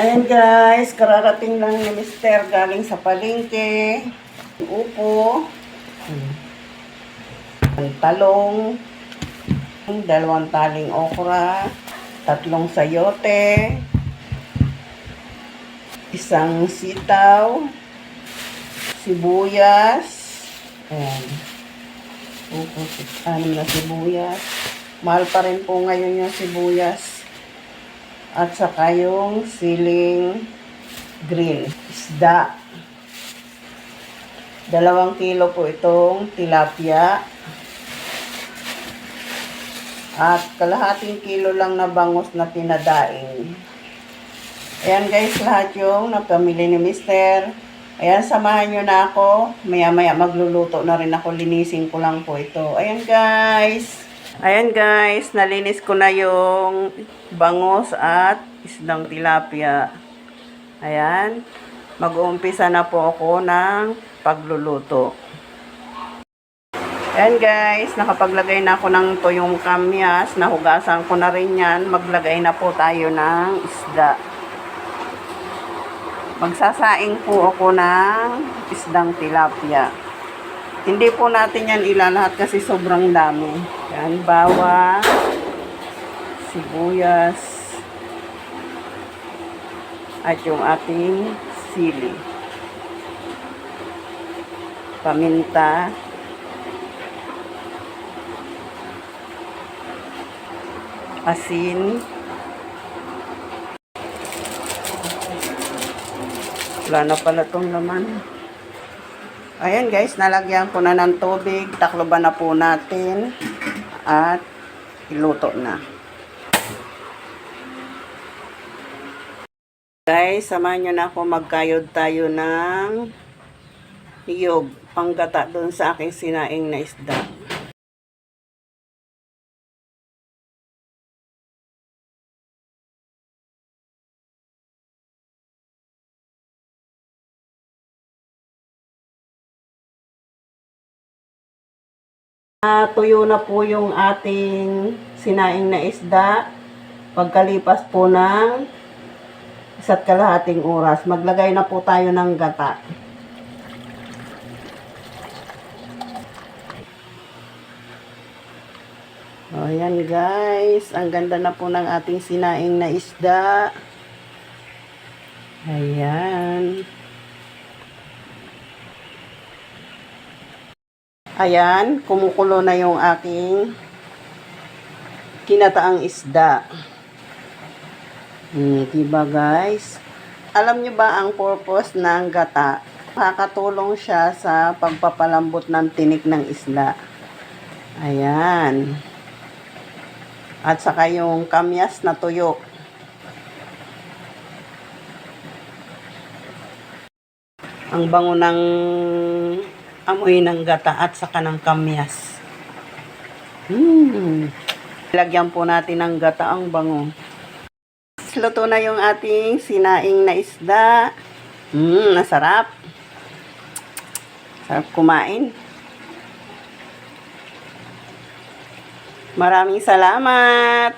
Ayan guys, kararating lang ni Mister galing sa palengke. Upo. Ang talong. Dalawang taling okra. Tatlong sayote. Isang sitaw. Sibuyas. Ayan. Upo, anim na sibuyas. Mahal pa rin po ngayon yung sibuyas. At saka yung siling green. Isda. Dalawang kilo po itong tilapia. At kalahating kilo lang na bangus na pinadaing. Ayan guys, lahat yung napamili ni Mister. Ayan, samahan nyo na ako. Maya-maya magluluto na rin ako. Linisin ko lang po ito. Ayan guys. Ayan guys, nalinis ko na yung bangus at isdang tilapia. Ayan. Mag-uumpisa na po ako ng pagluluto. Ayan guys, nakapaglagay na ako ng tuyong kamyas. Nahugasan ko na rin yan. Maglagay na po tayo ng isda. Magsasaing po ako ng isdang tilapia. Hindi po natin yan ilalahat kasi sobrang dami. Yan, bawang, sibuyas, at yung ating sili. Paminta. Asin. Wala na pala tong laman. Ayan guys, nalagyan ko na ng tubig. Takloban na po natin. At iluto na. Guys, samahan nyo na ako magkayod tayo ng niyog. Panggata doon sa aking sinaing na isda. Ah, tuyo na po yung ating sinaing na isda. Pagkalipas po ng isa't kalahating oras, maglagay na po tayo ng gata. O, yan guys. Ang ganda na po ng ating sinaing na isda. Ayan. Ayan, kumukulo na yung aking kinataang isda. Hmm, diba guys? Alam nyo ba ang purpose ng gata? Makakatulong siya sa pagpapalambot ng tinik ng isda. Ayan. At saka yung kamyas na tuyo. Ang bango ng amoy ng gata at saka ng kamyas. Hmm. Lagyan po natin ng gata ang bango. Luto na yung ating sinaing na isda. Hmm, nasarap. Sarap kumain. Maraming salamat.